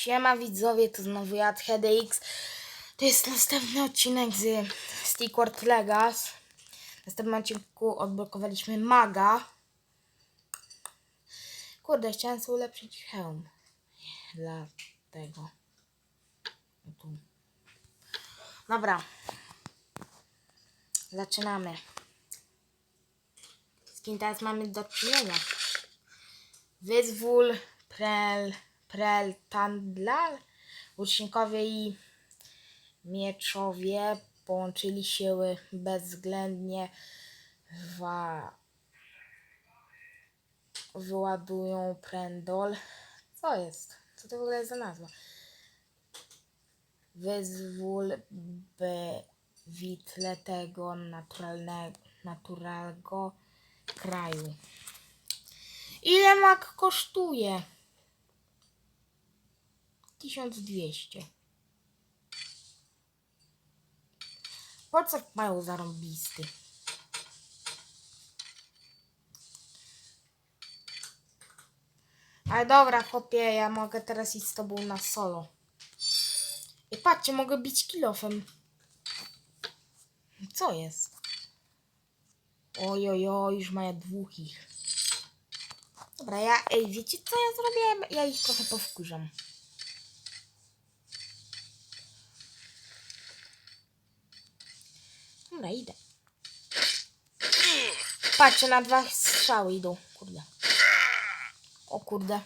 Siema widzowie, to znowu ja, HDX. To jest następny odcinek z Stickward Legas. W następnym odcinku odblokowaliśmy maga. Kurde, chciałem sobie ulepszyć hełm. Dla tego. O tu. Dobra. Zaczynamy. Z kim teraz mamy do czynienia? Wyzwól, Prel, Prel, Tandlal, łucznikowie i mieczowie połączyli siły bezwzględnie wa, wyładują Prendol. Co jest? Co to w ogóle jest za nazwa? Wyzwól by witle tego naturalnego, naturalnego kraju. Ile mak kosztuje? 1200. Po co mają zarąbisty? Ale dobra, chłopie, ja mogę teraz iść z tobą na solo. I patrzcie, mogę bić kilofem. Co jest? Ojojoj, już mają dwóch ich. Dobra, ja, ej, wiecie co ja zrobiłem? Ja ich trochę powkurzam. Dobra, idę. Patrzcie, na dwa strzały idą. Kurde. O kurde.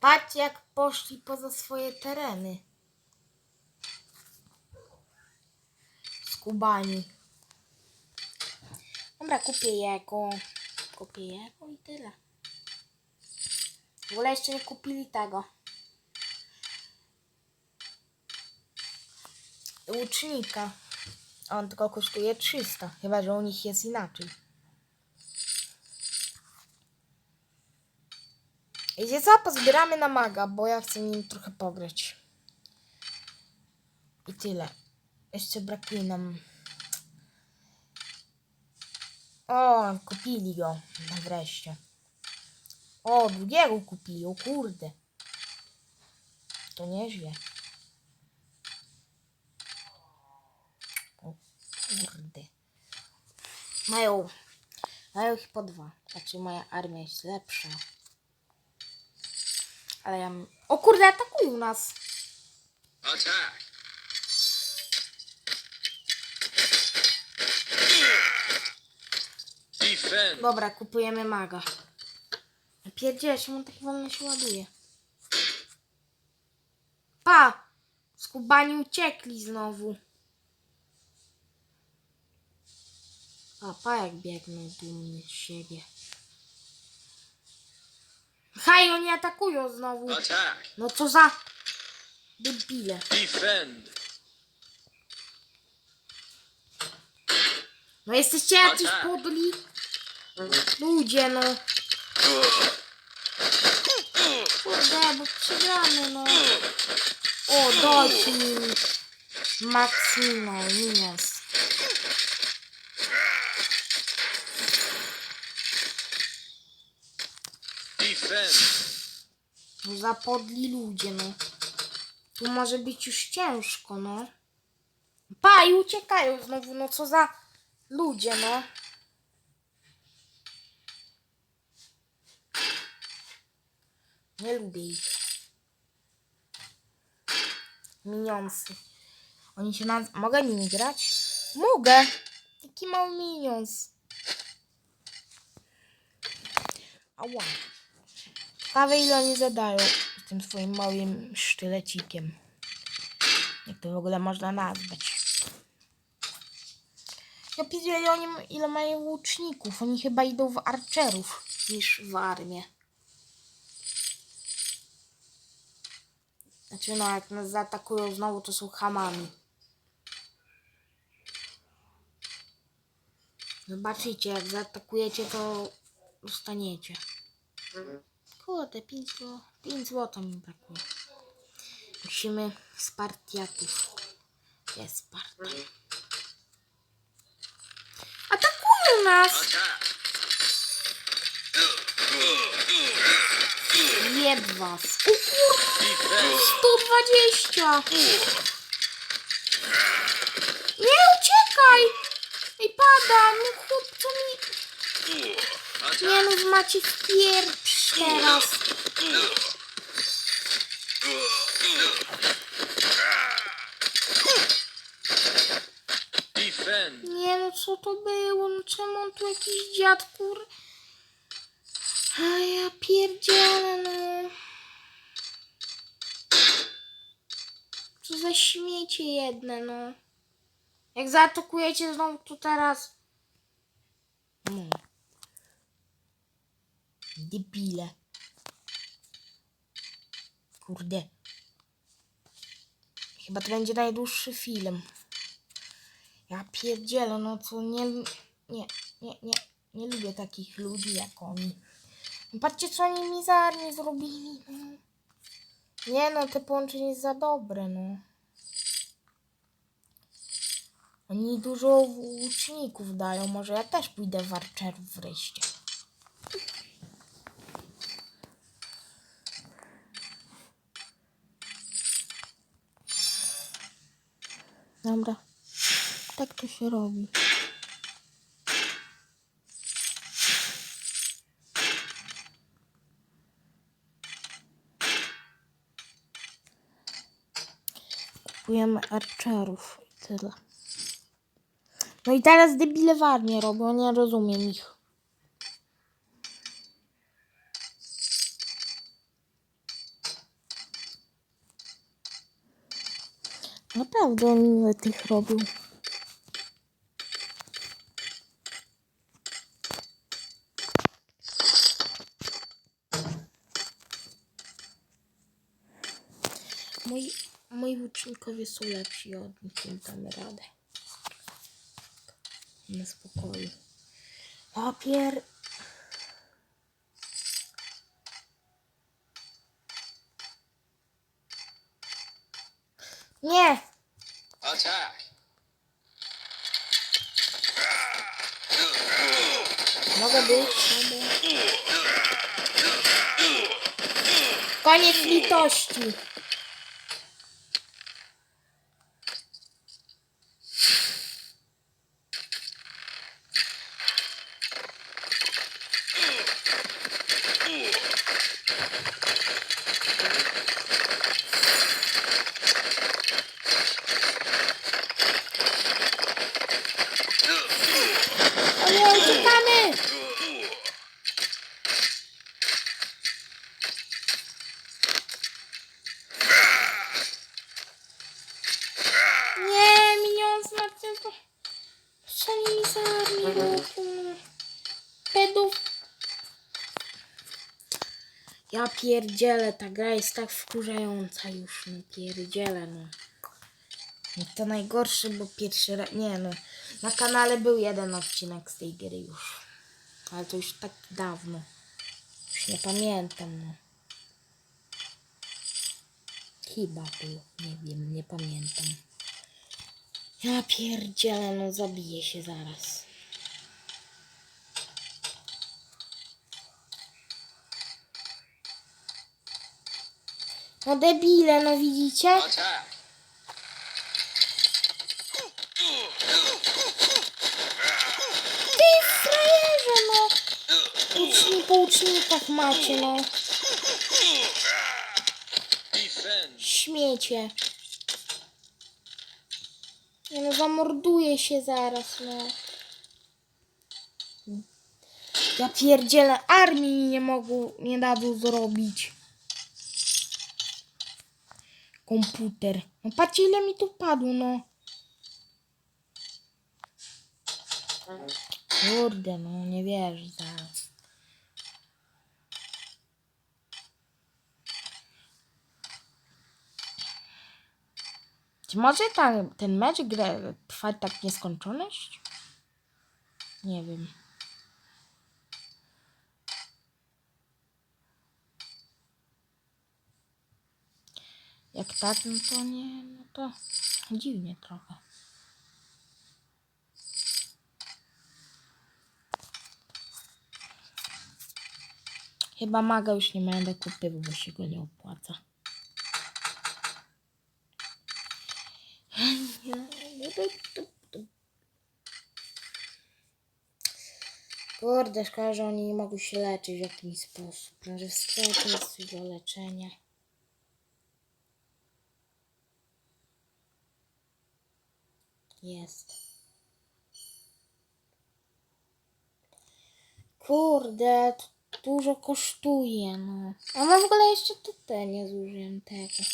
Patrzcie, jak poszli poza swoje tereny. Skubani. Dobra, kupię jego. Kupię jego i tyle. W ogóle jeszcze nie kupili tego. Łucznika. On tylko kosztuje 300. Chyba, że u nich jest inaczej. Wiecie co? Pozbieramy na maga, bo ja chcę nim trochę pograć. I tyle. Jeszcze brakuje nam... O, kupili go. Wreszcie. O, drugiego kupili. O kurde. To nieźle. O kurde. Mają... Mają ich po dwa. Znaczy moja armia jest lepsza. Ale ja... O kurde, atakują nas. Attack! Dobra, kupujemy maga. Pierdziele, czemu on tak wolno się ładuje? Pa! Skubani uciekli znowu. A, pa jak biegną dumnie z siebie. Haj, oni atakują znowu. Attack! No co za... Debile. Defend! No jesteście jacyś Atak. podli? Ludzie, no. Kurde, bo przegramy, no. O, dajcie mi Maximo. Defend! No za podli ludzie, no. Tu może być już ciężko, no. Pa, i uciekają znowu, no co za ludzie, no. Nie lubię ich. Minionsy. Oni się naz... Mogę nimi grać? Mogę. Jaki mały minions. Ała. Ciekawe ile oni zadają z tym swoim małym sztylecikiem. Jak to w ogóle można nazwać. Ja widzę oni, ile mają łuczników. Oni chyba idą w archerów niż w armię. No jak nas zaatakują znowu to są hamami. Zobaczycie jak zaatakujecie to dostaniecie. Kurde, 5 zł, 5 zł mi brakuje. Musimy Spartiatów. Jest Sparta. Atakują nas! Jeb was. O kur... Defend. 120! Nie uciekaj! I pada! No chłop, co mi... Nie no, macie w pierwszy teraz. Nie no, co to było? No czemu on tu jakiś dziad kur... A ja pierdzielę no. Co za śmiecie jedne no. Jak zaatakujecie znowu to teraz... No. Debile. Kurde. Chyba to będzie najdłuższy film. Ja pierdzielę, no co nie, nie, nie, nie, nie lubię takich ludzi jak oni. Patrzcie, co oni mi zrobili. No. Nie no, te połączenie jest za dobre, no. Oni dużo łuczników dają, może ja też pójdę w archerów wreszcie. Dobra. Tak to się robi. Kupujemy archerów i tyle. No i teraz debile w armię robią, nie rozumiem ich. Naprawdę oni tych robią. Moi, moi łucznikowie są lepsi od nich, im damy radę. Na spokoju. Papier. Nie! Attack. Mogę być. Mogę. Koniec litości. O nie, uciekamy! Nie, minion znaczy to... Co mi za armię Pedów. Ja pierdzielę, ta gra jest tak wkurzająca już, no pierdzielę, no. I to najgorsze, bo pierwszy raz, nie no, na kanale był jeden odcinek z tej gry już, ale to już tak dawno, już nie pamiętam, no. Chyba był, nie wiem, nie pamiętam. Ja pierdzielę, no zabiję się zaraz. No debile, no widzicie? Attack. Ty frajerze, no! Uczni po ucznikach macie, no. Śmiecie. No, zamorduję się zaraz, no. Ja pierdzielę, armii nie mogą, nie dadzą zrobić. Komputer. No patrzcie ile mi tu padło, no. Kurde, no nie wierzę zaraz. Czy może ta, ten mecz grę trwać tak nieskończoność? Nie wiem. Jak tak, no to nie, no to dziwnie trochę. Chyba maga już nie będę kupił, bo się go nie opłaca. Kurde, szkoda, że oni nie mogą się leczyć w jakiś sposób. Może w sklepie jest do leczenia. Jest. Kurde, to dużo kosztuje, no. A mam w ogóle jeszcze tutaj nie zużyłem tego.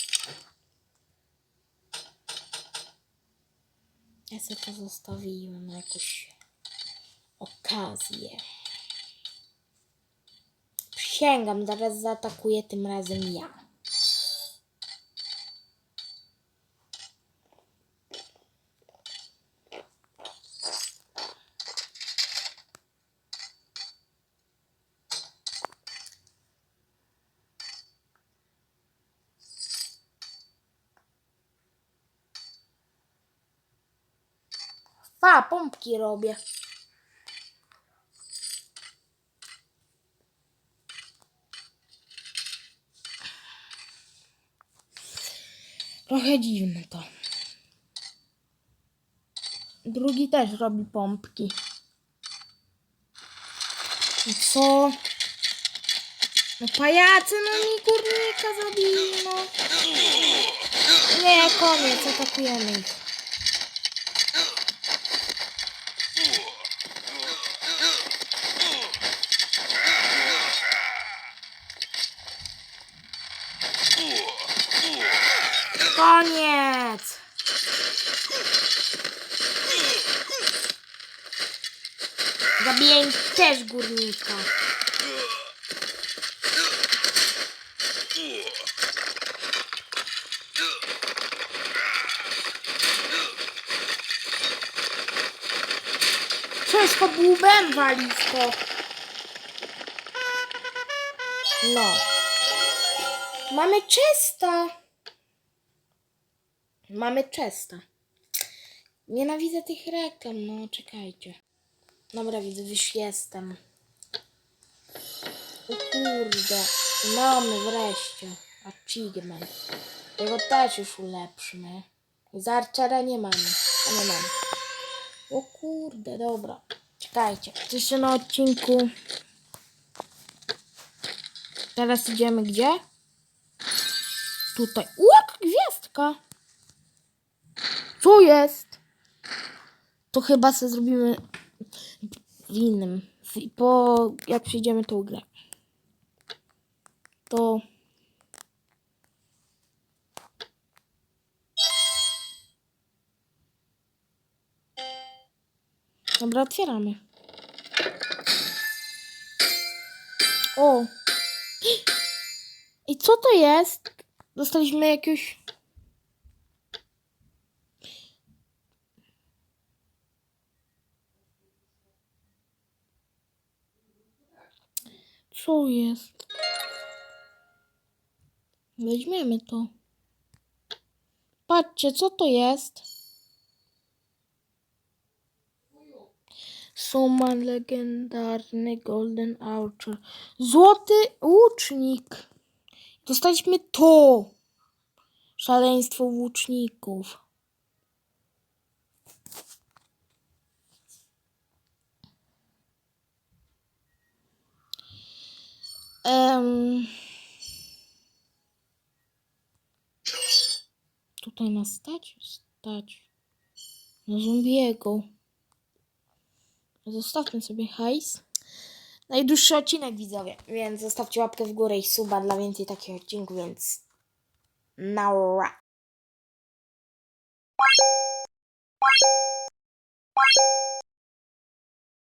Ja sobie to zostawiłem na jakąś okazję. Przysięgam, zaraz zaatakuję tym razem ja. Pompki robię. Trochę dziwne to. Drugi też robi pompki. I co? No pajacy, no mi górnika zabili, no. Nie, koniec, atakujemy ich. Koniec! Zabiję też górnika. Wszystko bubem walisko. No. Mamy czysto. Mamy Chesta. Nienawidzę tych reklam, no czekajcie. Dobra, widzę, już jestem. O kurde. Mamy wreszcie. Achievement. Jego też już ulepszymy. Z Archera nie mamy. A nie mamy. O kurde, dobra. Czekajcie. Jeszcze na odcinku. Teraz idziemy gdzie? Tutaj. Łok, gwiazdka. Co jest? To chyba sobie zrobimy w innym. Po jak przejdziemy tą grę. To. Dobra, otwieramy. O! I co to jest? Dostaliśmy jakieś. Co jest? Weźmiemy to. Patrzcie, co to jest? Suman legendarny Golden Archer. Złoty łucznik. Dostaliśmy to. Szaleństwo łuczników. Em, tutaj ma stać? Stać. Na zombiego. Zostawmy sobie hajs. Najdłuższy odcinek widzowie, więc zostawcie łapkę w górę i suba dla więcej takich odcinków, więc naura.